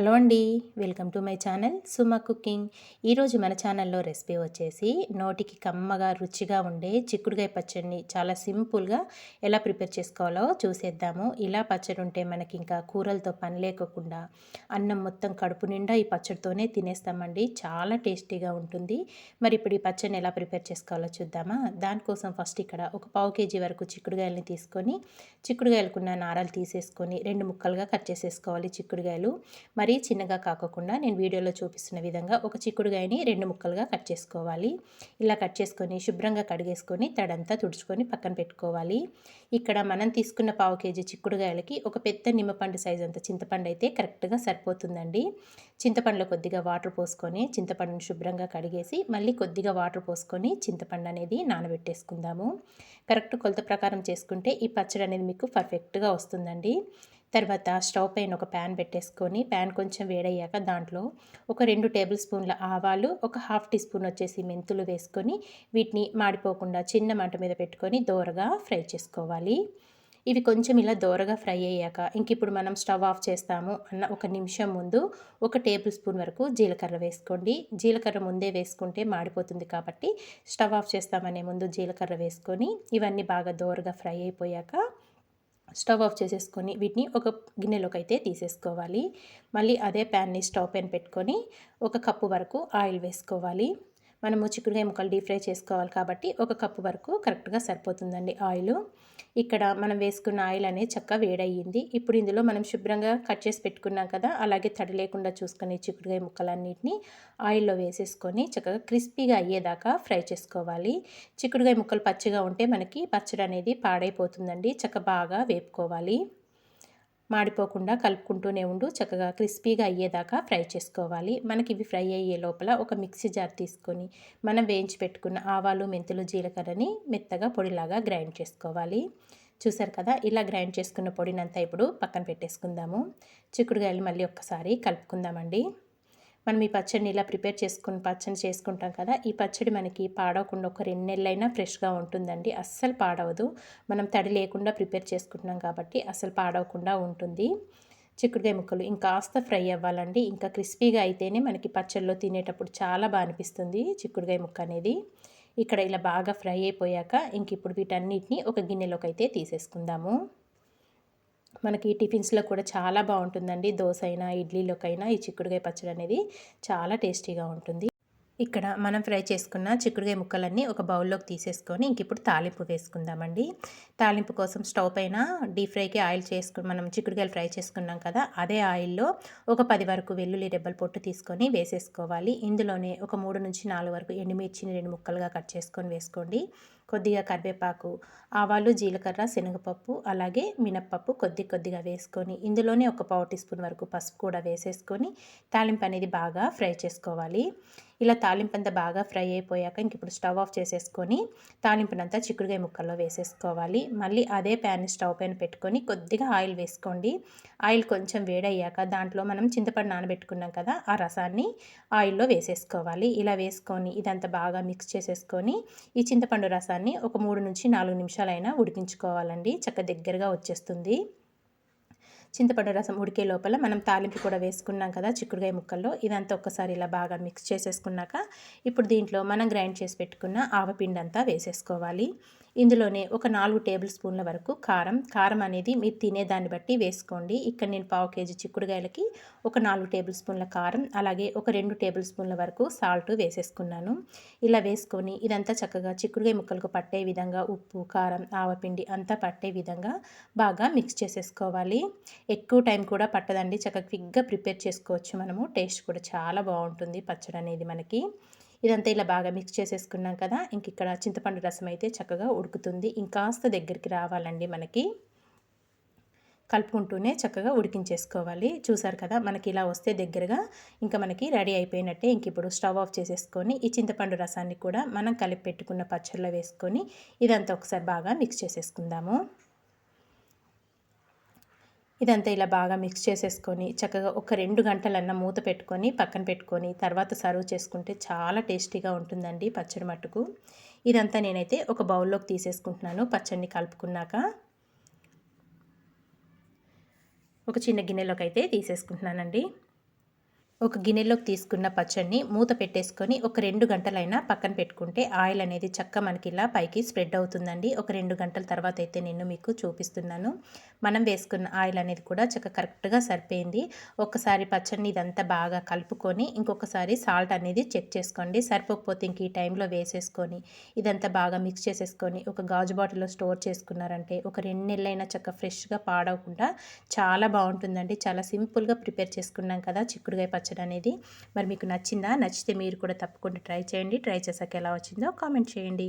Hello అండి welcome to my channel Suma cooking. ఈరోజు మన ఛానల్లో రెసిపీ వచ్చేసి నోటికి కమ్మగా రుచిగా ఉండే చిక్కుడుగాయ పచ్చడిని చాలా సింపుల్గా ఎలా ప్రిపేర్ చేసుకోవాలో చూసేద్దాము. ఇలా పచ్చడి ఉంటే మనకి ఇంకా కూరలతో పని లేకోకుండా అన్నం మొత్తం కడుపు నిండా ఈ పచ్చడితోనే తినేస్తామండి. చాలా టేస్టీగా ఉంటుంది. మరి ఇప్పుడు ఈ పచ్చడిని ఎలా ప్రిపేర్ చేసుకోవాలో చూద్దామా? దానికోసం ఫస్ట్ ఇక్కడ ఒక పావు కేజీ వరకు చిక్కుడుగాయలని తీసుకొని చిక్కుడుగాయలకున్న నారాలు తీసేసుకొని రెండు ముక్కలుగా కట్ చేసేసుకోవాలి చిక్కుడుగాయలు మరి చిన్నగా కాకుండా నేను వీడియోలో చూపిస్తున్న విధంగా ఒక చిక్కుడుగాయని రెండు ముక్కలుగా కట్ చేసుకోవాలి. ఇలా కట్ చేసుకొని శుభ్రంగా కడిగేసుకొని తడంతా తుడుచుకొని పక్కన పెట్టుకోవాలి. ఇక్కడ మనం తీసుకున్న పావు కేజీ చిక్కుడుగాయలకి ఒక పెద్ద నిమ్మపండు సైజ్ అంత చింతపండు అయితే కరెక్ట్గా సరిపోతుందండి. చింతపండులో కొద్దిగా వాటర్ పోసుకొని చింతపండుని శుభ్రంగా కడిగేసి మళ్ళీ కొద్దిగా వాటర్ పోసుకొని చింతపండు అనేది నానబెట్టేసుకుందాము. కరెక్ట్ కొలత ప్రకారం చేసుకుంటే ఈ పచ్చడి అనేది మీకు పర్ఫెక్ట్గా వస్తుందండి. తర్వాత స్టవ్ పైన ఒక ప్యాన్ పెట్టేసుకొని ప్యాన్ కొంచెం వేడయ్యాక దాంట్లో ఒక రెండు టేబుల్ స్పూన్ల ఆవాలు ఒక హాఫ్ టీ స్పూన్ వచ్చేసి మెంతులు వేసుకొని వీటిని మాడిపోకుండా చిన్న మంట మీద పెట్టుకొని దోరగా ఫ్రై చేసుకోవాలి. ఇవి కొంచెం ఇలా దోరగా ఫ్రై అయ్యాక ఇంక ఇప్పుడు మనం స్టవ్ ఆఫ్ చేస్తాము అన్న ఒక నిమిషం ముందు ఒక టేబుల్ స్పూన్ వరకు జీలకర్ర వేసుకోండి. జీలకర్ర ముందే వేసుకుంటే మాడిపోతుంది కాబట్టి స్టవ్ ఆఫ్ చేస్తామనే ముందు జీలకర్ర వేసుకొని ఇవన్నీ బాగా దోరగా ఫ్రై అయిపోయాక స్టవ్ ఆఫ్ చేసేసుకొని వీటిని ఒక గిన్నెలోకి అయితే తీసేసుకోవాలి. మళ్ళీ అదే ప్యాన్ని స్టవ్ పైన పెట్టుకొని ఒక కప్పు వరకు ఆయిల్ వేసుకోవాలి. మనము చిక్కుడుకాయ ముక్కలు డీప్ ఫ్రై చేసుకోవాలి కాబట్టి ఒక కప్పు వరకు కరెక్ట్గా సరిపోతుందండి ఆయిల్. ఇక్కడ మనం వేసుకున్న ఆయిల్ అనేది చక్కగా వేడయ్యింది. ఇప్పుడు ఇందులో మనం శుభ్రంగా కట్ చేసి పెట్టుకున్నాం కదా అలాగే తడి లేకుండా చూసుకుని చిక్కుడుకాయ ముక్కలన్నిటిని ఆయిల్లో వేసేసుకొని చక్కగా క్రిస్పీగా అయ్యేదాకా ఫ్రై చేసుకోవాలి. చిక్కుడుకాయ ముక్కలు పచ్చిగా ఉంటే మనకి పచ్చడి అనేది పాడైపోతుందండి చక్క బాగా వేపుకోవాలి. మాడిపోకుండా కలుపుకుంటూనే ఉండు. చక్కగా క్రిస్పీగా అయ్యేదాకా ఫ్రై చేసుకోవాలి. మనకి ఇవి ఫ్రై అయ్యే లోపల ఒక మిక్సీ జార్ తీసుకొని మనం వేయించి పెట్టుకున్న ఆవాలు మెంతులు జీలకర్రని మెత్తగా పొడిలాగా గ్రైండ్ చేసుకోవాలి. చూసారు కదా? ఇలా గ్రైండ్ చేసుకున్న పొడినంతా ఇప్పుడు పక్కన పెట్టేసుకుందాము. చిక్కుడుగాయలు మళ్ళీ ఒక్కసారి కలుపుకుందామండి. మనం ఈ పచ్చడిని ఇలా ప్రిపేర్ చేసుకుని పచ్చడి చేసుకుంటాం కదా ఈ పచ్చడి మనకి పాడవకుండా ఒక రెండు నెలలైనా ఫ్రెష్గా ఉంటుందండి. అస్సలు పాడవదు. మనం తడి లేకుండా ప్రిపేర్ చేసుకుంటున్నాం కాబట్టి అస్సలు పాడవకుండా ఉంటుంది. చిక్కుడుకాయ ముక్కలు ఇంకాస్త ఫ్రై అవ్వాలండి. ఇంకా క్రిస్పీగా అయితేనే మనకి పచ్చళ్ళలో తినేటప్పుడు చాలా బాగా అనిపిస్తుంది చిక్కుడుకాయ ముక్క అనేది. ఇక్కడ ఇలా బాగా ఫ్రై అయిపోయాక ఇంక ఇప్పుడు వీటన్నిటిని ఒక గిన్నెలోకి అయితే తీసేసుకుందాము. మనకి టిఫిన్స్లో కూడా చాలా బాగుంటుందండి. దోశ అయినా ఇడ్లీలోకైనా ఈ చిక్కుడుకాయ పచ్చడి అనేది చాలా టేస్టీగా ఉంటుంది. ఇక్కడ మనం ఫ్రై చేసుకున్న చిక్కుడుకాయ ముక్కలన్నీ ఒక బౌల్లోకి తీసేసుకొని ఇంక ఇప్పుడు తాలింపు వేసుకుందామండి. తాలింపు కోసం స్టవ్ పైన డీప్ ఫ్రైకి ఆయిల్ చేసుకుని మనం చిక్కుడుకాయలు ఫ్రై చేసుకున్నాం కదా అదే ఆయిల్లో ఒక పది వరకు వెల్లుల్లి రెబ్బల పొట్టు తీసుకొని వేసేసుకోవాలి. ఇందులోనే ఒక మూడు నుంచి నాలుగు వరకు ఎండుమిర్చిని రెండు ముక్కలుగా కట్ చేసుకొని వేసుకోండి. కొద్దిగా కరివేపాకు ఆవాలు జీలకర్ర శనగపప్పు అలాగే మినప్పప్పు కొద్ది కొద్దిగా వేసుకొని ఇందులోనే ఒక పావు టీ స్పూన్ వరకు పసుపు కూడా వేసేసుకొని తాలింపు అనేది బాగా ఫ్రై చేసుకోవాలి. ఇలా తాలింపు అంతా బాగా ఫ్రై అయిపోయాక ఇంక ఇప్పుడు స్టవ్ ఆఫ్ చేసేసుకొని తాలింపునంతా చిక్కుడుగాయ ముక్కల్లో వేసేసుకోవాలి. మళ్ళీ అదే ప్యాన్ స్టవ్ పైన పెట్టుకొని కొద్దిగా ఆయిల్ వేసుకోండి. ఆయిల్ కొంచెం వేడయ్యాక దాంట్లో మనం చింతపండు నానబెట్టుకున్నాం కదా ఆ రసాన్ని ఆయిల్లో వేసేసుకోవాలి. ఇలా వేసుకొని ఇదంతా బాగా మిక్స్ చేసేసుకొని ఈ చింతపండు రసాన్ని ఒక మూడు నుంచి నాలుగు నిమిషాలైనా ఉడికించుకోవాలండి. చక్క దగ్గరగా వచ్చేస్తుంది. చింతపండు రసం ఉడికే లోపల మనం తాలింపు కూడా వేసుకున్నాం కదా చిక్కుడుగాయ ముక్కల్లో. ఇదంతా ఒక్కసారి ఇలా బాగా మిక్స్ చేసేసుకున్నాక ఇప్పుడు దీంట్లో మనం గ్రైండ్ చేసి పెట్టుకున్న ఆవపిండి అంతా వేసేసుకోవాలి. ఇందులోనే ఒక నాలుగు టేబుల్ స్పూన్ల వరకు కారం. కారం అనేది మీరు తినే దాన్ని బట్టి వేసుకోండి. ఇక్కడ నేను పావు కేజీ చిక్కుడుగాయలకి ఒక నాలుగు టేబుల్ స్పూన్ల కారం అలాగే ఒక రెండు టేబుల్ స్పూన్ల వరకు సాల్ట్ వేసేసుకున్నాను. ఇలా వేసుకొని ఇదంతా చక్కగా చిక్కుడుగాయ ముక్కలకు పట్టే విధంగా ఉప్పు కారం ఆవపిండి అంతా పట్టే విధంగా బాగా మిక్స్ చేసేసుకోవాలి. ఎక్కువ టైం కూడా పట్టదండి. చక్కగా క్విక్గా ప్రిపేర్ చేసుకోవచ్చు మనము. టేస్ట్ కూడా చాలా బాగుంటుంది పచ్చడి అనేది మనకి. ఇదంతా ఇలా బాగా మిక్స్ చేసేసుకున్నాం కదా! ఇంక ఇక్కడ చింతపండు రసం అయితే చక్కగా ఉడుకుతుంది. ఇంకాస్త దగ్గరికి రావాలండి మనకి. కలుపుకుంటూనే చక్కగా ఉడికించేసుకోవాలి. చూసారు కదా! మనకి ఇలా వస్తే దగ్గరగా ఇంకా మనకి రెడీ అయిపోయినట్టే ఇంక ఇప్పుడు స్టవ్ ఆఫ్ చేసేసుకొని ఈ చింతపండు రసాన్ని కూడా మనం కలిపి పెట్టుకున్న పచ్చళ్ళలో వేసుకొని ఇదంతా ఒకసారి బాగా మిక్స్ చేసేసుకుందాము. ఇదంతా ఇలా బాగా మిక్స్ చేసేసుకొని చక్కగా ఒక రెండు గంటలన్న మూత పెట్టుకొని పక్కన పెట్టుకొని తర్వాత సర్వ్ చేసుకుంటే చాలా టేస్టీగా ఉంటుందండి పచ్చడి మట్టుకు. ఇదంతా నేనైతే ఒక బౌల్లోకి తీసేసుకుంటున్నాను పచ్చడిని కలుపుకున్నాక. ఒక చిన్న గిన్నెలోకి అయితే తీసేసుకుంటున్నానండి. ఒక గిన్నెలోకి తీసుకున్న పచ్చడిని మూత పెట్టేసుకొని ఒక రెండు గంటలైనా పక్కన పెట్టుకుంటే ఆయిల్ అనేది చక్క మనకి ఇలా పైకి స్ప్రెడ్ అవుతుందండి. ఒక రెండు గంటల తర్వాత అయితే నేను మీకు చూపిస్తున్నాను. మనం వేసుకున్న ఆయిల్ అనేది కూడా చక్క కరెక్ట్గా సరిపోయింది. ఒకసారి పచ్చడిని ఇదంతా బాగా కలుపుకొని ఇంకొకసారి సాల్ట్ అనేది చెక్ చేసుకోండి. సరిపోకపోతే ఇంక ఈ టైంలో వేసేసుకొని ఇదంతా బాగా మిక్స్ చేసేసుకొని ఒక గాజు బాటిల్లో స్టోర్ చేసుకున్నారంటే ఒక రెండు నెలలైనా చక్క ఫ్రెష్గా పాడవకుండా చాలా బాగుంటుందండి. చాలా సింపుల్గా ప్రిపేర్ చేసుకున్నాం కదా చిక్కుడుగాయ పచ్చడి. పచ్చడి అనేది. మరి మీకు నచ్చిందా? నచ్చితే మీరు కూడా తప్పకుండా ట్రై చేయండి. ట్రై చేశాక ఎలా వచ్చిందో కామెంట్ చేయండి.